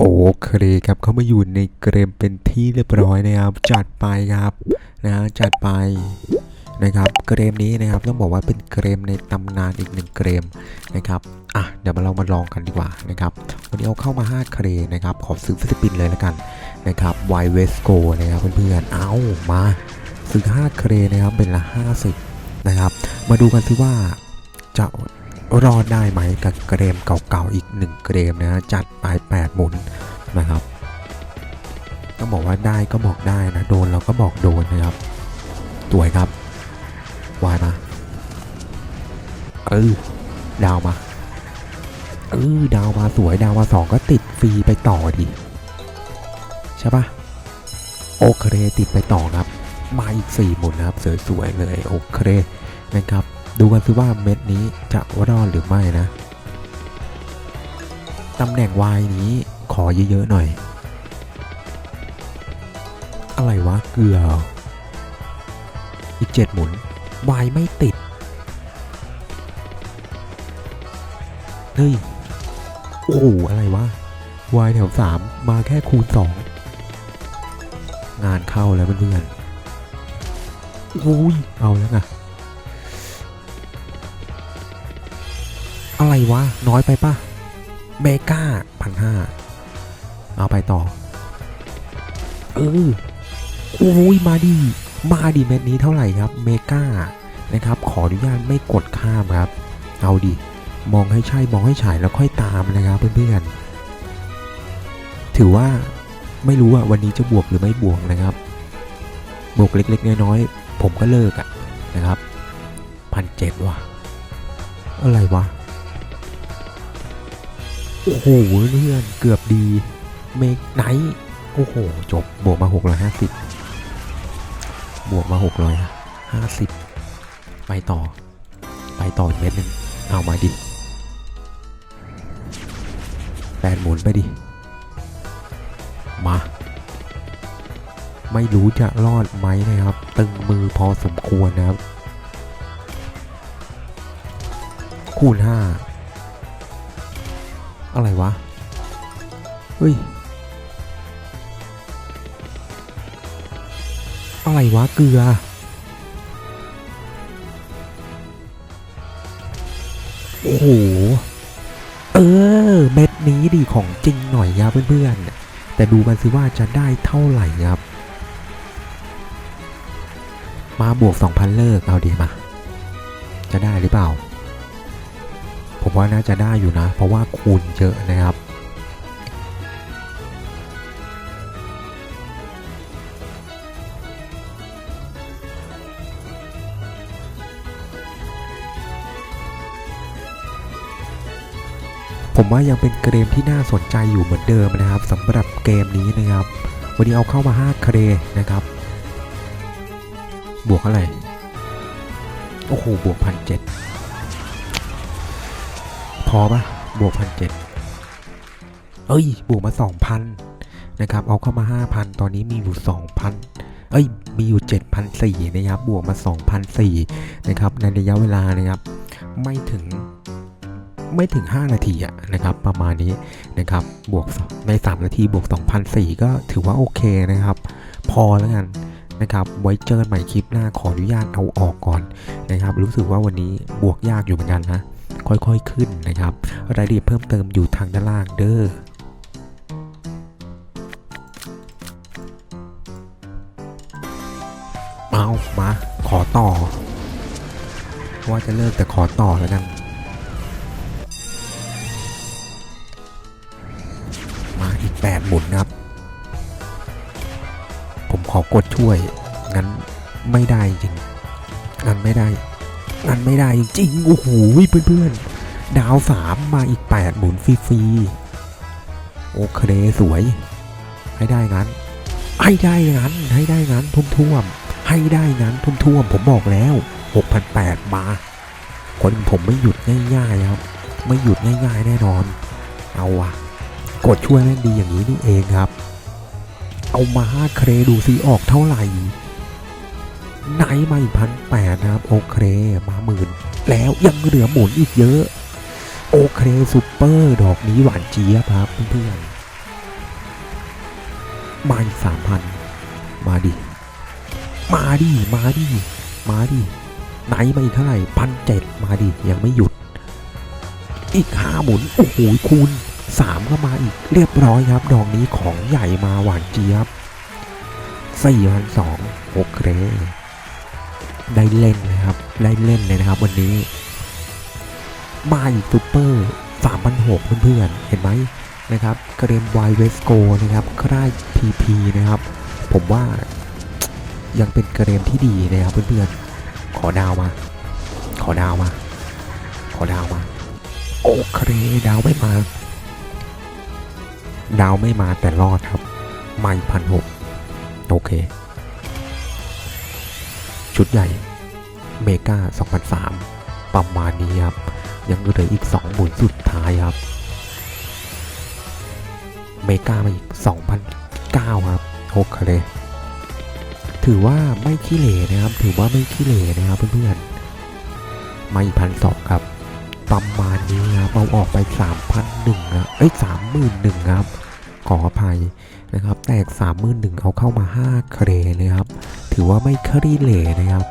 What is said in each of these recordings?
โอเคครับเขามาอยู่ในเกมเป็นที่เรียบร้อยนะครับ จัดไปครับนะจัดไปนะครับเกมนี้นะครับต้องบอกว่าเป็นเกมในตำนานอีกหนึ่งเกมนะครับอะเดี๋ยวมาเรามาลองกันดีกว่านะครับวันนี้เอาเข้ามา5เครนะครับขอซื้อฟิลิปปินเลยแล้วกันนะครับไวเวสโกนะครับเพื่อนๆเอามาซื้อ5เครนะครับเป็นละ 50นะครับมาดูกันซิว่าจะ รอดได้ไหมกับเกมเก่าๆอีกหนึ่งเกมนะฮะจัดไป8หมุนนะครับต้องบอกว่าได้ก็บอกได้นะ โดนเราก็บอกโดนนะครับสวยครับวายมาเออดาวมาเออดาวมาสวยดาวมาสองก็ติดฟรีไปต่อดิใช่ปะโอเคติดไปต่อครับ มาอีก4หมุนนะครับสวยๆเลยโอเคนะครับ ดูกันซิว่าเม็ดนี้จะรอดหรือไม่นะ ตำแหน่ง Y นี้ขอเยอะๆหน่อย อะไรวะเกลือ อีก7หมุน Y ไม่ติด เฮ้ย โอ้โหอะไรวะ Y แถว3มมาแค่คูณ2งานเข้าแล้วเพื่อนๆอุ้ยเอาแล้วไง อะไรวะ น้อยไปปะเมกาพันห้าเอาไปต่อ เอออุ้ยมาดี มาดีเม็ดนี้เท่าไหร่ครับ เมกานะครับ ขออนุญาตไม่กดข้ามครับ เอาดิ มองให้ใช่ มองให้ฉายแล้วค่อยตามนะครับ เพื่อนๆ ถือว่าไม่รู้อะวันนี้จะบวกหรือไม่บวกนะครับ บวกเล็กๆน้อยๆผมก็เลิกอะนะครับพันเจ็ดว่ะ อะไรวะ โอ้โหเพื่อนเกือบดีเมกไนท์โอ้โห จบบวกมา650 บวกมา 650 ไปต่อ ไปต่ออีกเม็ดหนึ่งเอามาดิแปดหมุนไปดิ มา ไม่รู้จะรอดไหมนะครับ ตึงมือพอสมควรนะครับ คูณห้า อะไรวะ เฮ้ย อะไรวะเกลือ โอ้โห เออ เม็ดนี้ดีของจริงหน่อยครับเพื่อนๆ แต่ดูกันสิว่าจะได้เท่าไหร่ครับ มาบวก 2,000 เลิก เอาดีมา จะได้หรือเปล่า ผมว่าน่าจะได้อยู่นะ เพราะว่าคูณเยอะนะครับ ผมว่ายังเป็นเกมที่น่าสนใจอยู่เหมือนเดิมนะครับสำหรับเกมนี้นะครับ วันนี้เอาเข้ามา5เครนะครับ บวกอะไร โอ้โห บวกพันเจ็ด พอปะบวกพันเจ็ดเอ้ย บวกมาสองพันนะครับ เอาเข้ามาห้าพันตอนนี้มีอยู่สองพันเอ้ย มีอยู่เจ็ดพันสี่นะครับ บวกมาสองพันสี่นะครับ ในระยะเวลานะครับ ไม่ถึงไม่ถึง 5 นาทีอะนะครับ ประมาณนี้นะครับ บวกใน 3 นาทีบวก2,004ก็ถือว่าโอเคนะครับ พอแล้วกันนะครับ ไว้เจอกันใหม่คลิปหน้าขออนุญาตเอาออกก่อนนะครับ รู้สึกว่าวันนี้บวกยากอยู่เหมือนกันนะ ค่อยๆขึ้นนะครับ รายละเอียดเพิ่มเติมอยู่ทางด้านล่างเด้อเอามาขอต่อ ว่าจะเลิกแต่ขอต่อแล้วกันมาอีก8หมุนครับ ผมขอกดช่วยงั้นไม่ได้จริงงั้นไม่ได้ งั้นไม่ได้จริงๆโอ้โหเพื่อนๆ ดาวสามมาอีก8หมุนฟรีๆโอเคสวย ให้ได้งั้น ให้ได้งั้น ให้ได้งั้นทุ่มท่วมๆให้ได้งั้นทุ่มท่วมๆผมบอกแล้ว6,800มาคนผมไม่หยุดง่ายๆครับ ไม่หยุดง่ายๆแน่นอน เอาวะกดช่วยแม่งดีอย่างนี้นี่เองครับ เอามาห้าเครดูซิออกเท่าไหร่ ไหนมาอีกพันแปดนะครับ โอเค มาหมื่น แล้วยังเหลือหมุนอีกเยอะ โอเคซูเปอร์ดอกนี้หวานเจี๊ยบครับเพื่อนๆมาอีกสามพันมาดิ มาดิ มาดิ มาดิ ไหนมาอีกเท่าไหร่พันเจ็ดมาดิ ยังไม่หยุด อีกห้าหมุน โอ้โหคูณสามก็มาอีกเรียบร้อยครับ ดอกนี้ของใหญ่มาหวานเจี๊ยบสี่พันสองโอเค ได้เล่นเลยครับ ได้เล่นเลยนะครับวันนี้ มาอีกซูเปอร์สามพันหกเพื่อนๆ เห็นไหมนะครับเกรมไวเวสโกนะครับค่ายพีพีนะครับ ผมว่ายังเป็นเกรมที่ดีนะครับเพื่อนๆ ขอดาวมา ขอดาวมา ขอดาวมา โอเคดาวไม่มา ดาวไม่มาแต่รอดครับ ไม่พันหกโอเค ชุดใหญ่เมกา2003 ประมาณนี้ครับ ยังเหลืออีก2หมุนสุดท้ายครับ เมกามาอีก2009 ครับโอเคถือว่าไม่ขี้เหร่นะครับ ถือว่าไม่ขี้เหร่นะครับเพื่อนๆ มาอีกพันสองครับ ประมาณนี้ครับเอาออกไปสามพันหนึ่งอะเอ้ยสามหมื่นหนึ่งครับ ขออภัยนะครับ แตกสามหมื่นหนึ่งเอาเข้ามาห้าเครเลยครับ ถือว่าไม่ครีเหร่นะครับ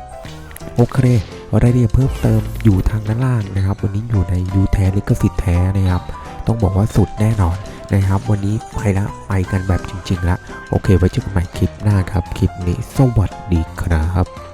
โอเครายละเอียดเพิ่มเติมอยู่ทางด้านล่างนะครับ วันนี้อยู่ในยูแท้ลิขสิทธิ์แท้นะครับ ต้องบอกว่าสุดแน่นอนนะครับ วันนี้ไปละไปกันแบบจริงๆละโอเค ไว้เจอกันใหม่คลิปหน้าครับ คลิปนี้สวัสดีครับ